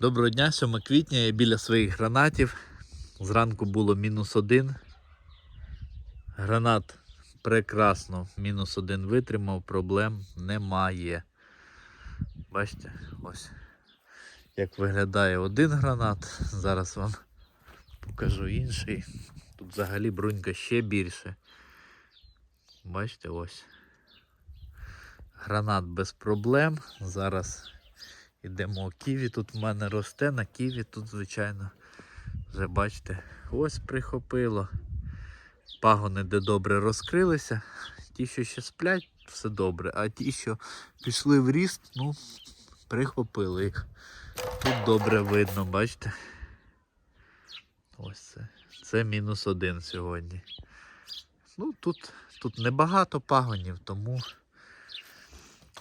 Доброго дня, 7 квітня, я біля своїх гранатів. Зранку було мінус один. Гранат прекрасно мінус один витримав, проблем немає. Бачите, ось як виглядає один гранат. Зараз вам покажу інший. Тут взагалі брунька ще більше. Бачите, ось. Гранат без проблем. Зараз Ідемо ківі. Тут в мене росте, на ківі тут, звичайно, вже бачите, ось прихопило. Пагони де добре розкрилися. Ті, що ще сплять, все добре, а ті, що пішли в ріст, ну, прихопили їх. Тут добре видно, бачите? Ось це. Це мінус один сьогодні. Ну, тут, тут небагато пагонів, тому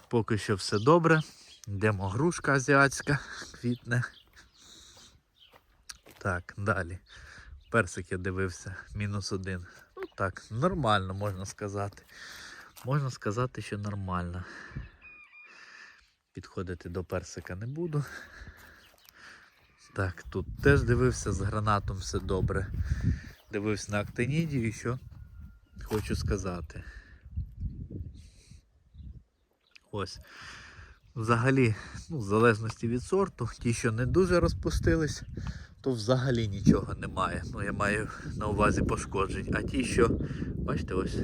поки що все добре. Йдемо грушка азіатська, квітне. Так, далі. Персик я дивився, мінус один. Ну так, нормально можна сказати. Можна сказати, що нормально. Підходити до персика не буду. Так, тут теж дивився з гранатом все добре. Дивився на актинідію і що хочу сказати. Ось. Взагалі, ну, в залежності від сорту, ті, що не дуже розпустились, то взагалі нічого немає. Ну, я маю на увазі пошкоджень. А ті, що, бачите, ось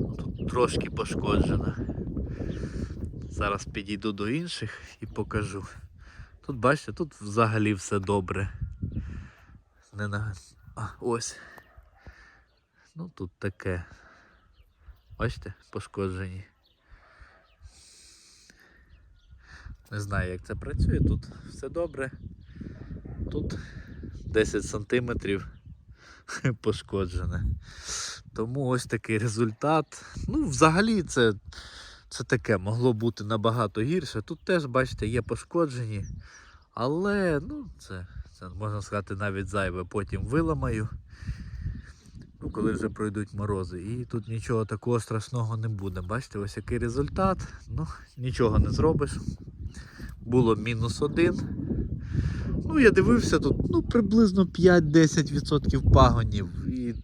ну, тут трошки пошкоджена. Зараз підійду до інших і покажу. Тут, бачите, тут взагалі все добре. Не на... А, ось. Ну тут таке. Бачите, пошкоджені. Не знаю, як це працює. Тут все добре. Тут 10 сантиметрів пошкоджене. Тому ось такий результат. Ну, взагалі, це, це таке могло бути набагато гірше. Тут теж, бачите, є пошкоджені. Але, ну, це, це можна сказати, навіть зайве. Потім виламаю. Ну, коли вже пройдуть морози. І тут нічого такого страшного не буде. Бачите, ось який результат. Ну, нічого не зробиш було мінус один. Ну, я дивився тут ну, приблизно 5-10% пагонів. І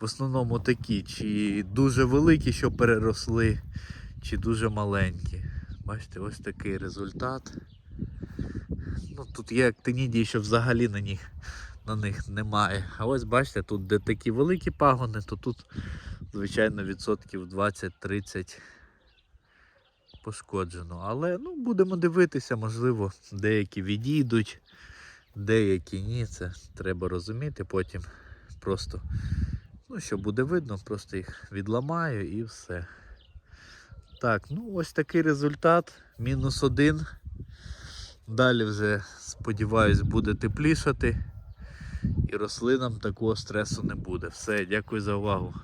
в основному такі, чи дуже великі, що переросли, чи дуже маленькі. Бачите, ось такий результат. Ну, Тут є актинідії, що взагалі на них, на них немає. А ось бачите, тут де такі великі пагони, то тут, звичайно, відсотків 20-30 пошкоджено. Але ну, будемо дивитися, можливо, деякі відійдуть, деякі ні. Це треба розуміти. Потім просто, ну, що буде видно, просто їх відламаю і все. Так, ну ось такий результат. Мінус один. Далі вже, сподіваюсь, буде теплішати. І рослинам такого стресу не буде. Все, дякую за увагу.